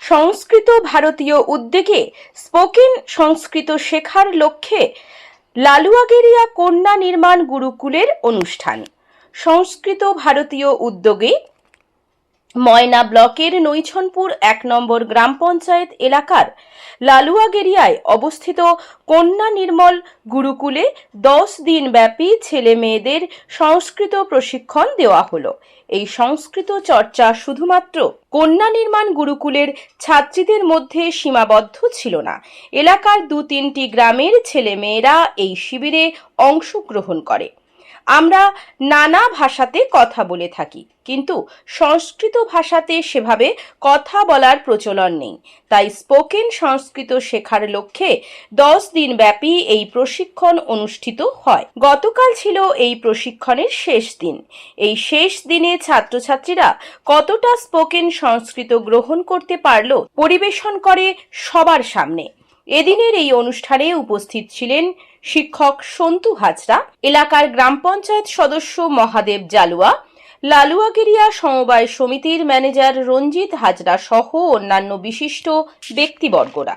সংস্কৃত ভারতীয় উদ্যোগে স্পোকেন সংস্কৃত শেখার লক্ষ্যে লালুয়াগেরিয়া কন্যা নির্মাণ গুরুকুলের অনুষ্ঠান। সংস্কৃত ভারতীয় উদ্যোগে ময়না ব্লকের নৈছনপুর এক নম্বর গ্রাম পঞ্চায়েত এলাকার লালুয়াগেরিয়ায় অবস্থিত কন্যা নির্মল গুরুকুলে দশ দিন ব্যাপী ছেলে মেয়েদের সংস্কৃত প্রশিক্ষণ দেওয়া হলো। এই সংস্কৃত চর্চা শুধুমাত্র কন্যা নির্মাণ গুরুকুলের ছাত্রীদের মধ্যে সীমাবদ্ধ ছিল না। এলাকার দু তিনটি গ্রামের ছেলে মেয়েরা এই শিবিরে অংশগ্রহণ করে। আমরা নানা ভাষাতে কথা বলে থাকি, কিন্তু সংস্কৃত ভাষাতে সেভাবে কথা বলার প্রচলন নেই। তাই স্পোকেন সংস্কৃত শেখার লক্ষ্যে দশ দিন ব্যাপী এই প্রশিক্ষণ অনুষ্ঠিত হয়। গতকাল ছিল এই প্রশিক্ষণের শেষ দিন। এই শেষ দিনে ছাত্রছাত্রীরা কতটা স্পোকেন সংস্কৃত গ্রহণ করতে পারল পরিবেশন করে সবার সামনে। এদিনের এই অনুষ্ঠানে উপস্থিত ছিলেন শিক্ষক সন্তু হাজরা, এলাকার গ্রাম পঞ্চায়েত সদস্য মহাদেব জালুয়া, লালুয়াগিরিয়া সমবায় সমিতির ম্যানেজার রঞ্জিত হাজরা সহ অন্যান্য বিশিষ্ট ব্যক্তিবর্গরা।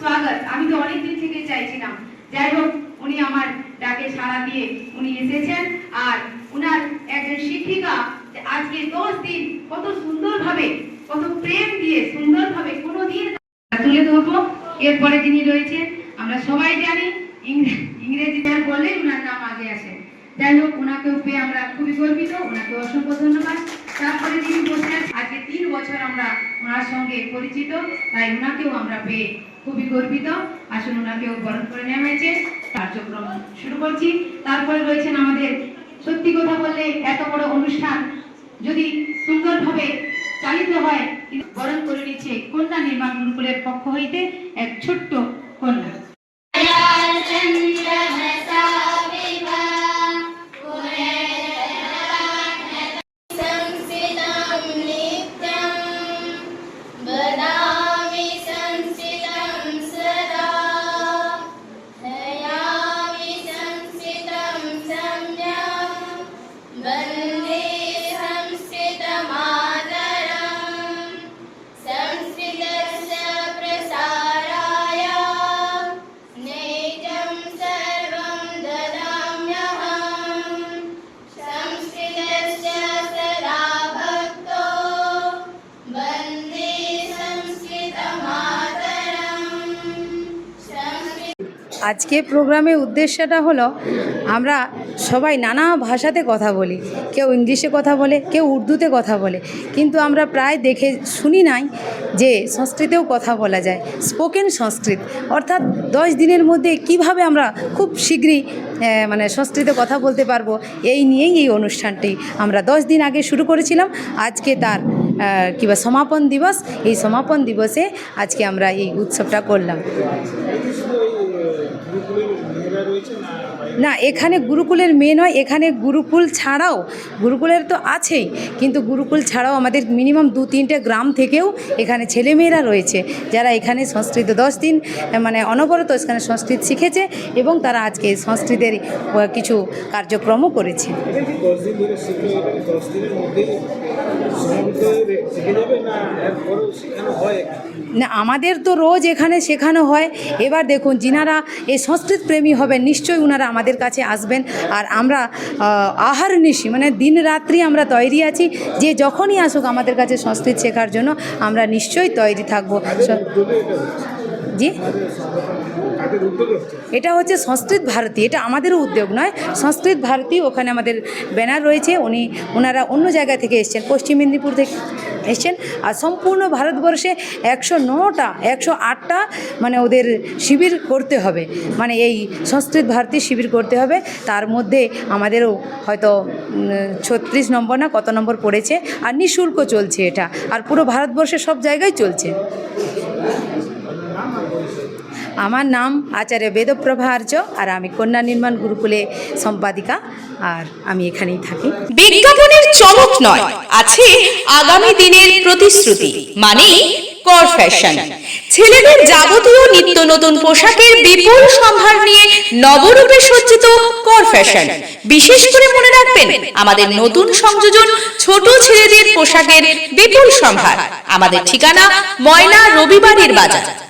স্বাগত। আমি তো অনেক দিন থেকে চাইছিলাম। যাই হোক, উনি আমার ডাকে সাড়া দিয়ে উনি এসেছেন। আর উনার একজন শিক্ষিকা আজকে দশ দিন কত সুন্দরভাবে, কত প্রেম দিয়ে সুন্দরভাবে কোনো দিন তুলে ধরবো। এরপরে যিনি রয়েছেন, আমরা সবাই জানি ইংরেজি বললেই ওনার নাম আগে আসে। যাই হোক ওনাকেও পেয়ে আমরা খুবই গর্বিত ওনাকে অসংখ্য তারপরে যিনি বসে আছেন, আজকে তিন বছর আমরা ওনার সঙ্গে পরিচিত, তাই ওনাকেও আমরা পেয়ে খুবই গর্বিত। আসুন ওনাকেও বরণ করে নেওয়া হয়েছে। কার্যক্রম শুরু করছি। তারপরে রয়েছেন আমাদের, সত্যি কথা বললে এত বড় অনুষ্ঠান যদি সুন্দরভাবে চালিত হয় বরণ করে নিচ্ছে কন্যা নির্মাণ গুরুকুলের পক্ষ হইতে এক ছোট্ট কন্যা। আজকে প্রোগ্রামের উদ্দেশ্যটা হলো, আমরা সবাই নানা ভাষাতে কথা বলি। কেউ ইংলিশে কথা বলে, কেউ উর্দুতে কথা বলে। কিন্তু আমরা প্রায় দেখে শুনি নাই যে সংস্কৃতেও কথা বলা যায় স্পোকেন সংস্কৃত। অর্থাৎ দশ দিনের মধ্যে কীভাবে আমরা খুব শীঘ্রই মানে সংস্কৃতে কথা বলতে পারব, এই নিয়েই এই অনুষ্ঠানটি আমরা দশ দিন আগে শুরু করেছিলাম। আজকে তার কিংবা সমাপন দিবস, এই সমাপন দিবসে আজকে আমরা এই উৎসবটা করলাম। হয়েছে না এখানে গুরুকুলের মেয়ে নয় এখানে গুরুকুল ছাড়াও গুরুকুলের তো আছেই কিন্তু গুরুকুল ছাড়াও আমাদের মিনিমাম দু তিনটে গ্রাম থেকেও এখানে ছেলেমেয়েরা রয়েছে যারা এখানে সংস্কৃত দশ দিন মানে অনবরত এখানে সংস্কৃত শিখেছে এবং তারা আজকে সংস্কৃতের কিছু কার্যক্রমও করেছে। না আমাদের তো রোজ এখানে শেখানো হয়। এবার দেখুন যিনারা এই সংস্কৃত প্রেমী হবেন নিশ্চয়ই ওনারা আমাদের কাছে আসবেন। আর আমরা আহ, আহার নিশি মানে দিন রাত্রি আমরা তৈরি আছি। যে যখনই আসুক আমাদের কাছে সংস্কৃত শেখার জন্য আমরা নিশ্চয়ই তৈরি থাকব। জি? এটা হচ্ছে সংস্কৃত ভারতী এটা আমাদেরও উদ্যোগ নয়। সংস্কৃত ভারতী ওখানে আমাদের ব্যানার রয়েছে। উনি ওনারা অন্য জায়গা থেকে এসছেন পশ্চিম মেদিনীপুর থেকে। এসছেন। আর সম্পূর্ণ ভারতবর্ষে একশো নটা, একশো আটটা মানে ওদের শিবির করতে হবে। মানে এই সংস্কৃত ভারতী শিবির করতে হবে। তার মধ্যে আমাদেরও হয়তো ছত্রিশ নম্বর না কত নম্বর পড়েছে। আর নিঃশুল্ক চলছে এটা। আর পুরো ভারতবর্ষে সব জায়গায় চলছে। আমার নাম আচার্য বেদপ্রভা আর্য আর আমি কন্যা নির্মাণ গুরুকুলে সম্পাদিকা আর আমি এখানেই থাকি। বিজ্ঞাপনের চমক নয়, আছে আগামী দিনের প্রতিশ্রুতি মানে কর ফ্যাশন ছেলেদের যাবতীয় নিত্য নতুন পোশাকের বিপুল সম্ভার নিয়ে নবরূপে সজ্জিত কর ফ্যাশন বিশেষ করে মনে রাখবেন, আমাদের নতুন সংযোজন ছোট ছেলেদের পোশাকের বিপুল সম্ভার। আমাদের ঠিকানা ময়না রবিবারের বাজার।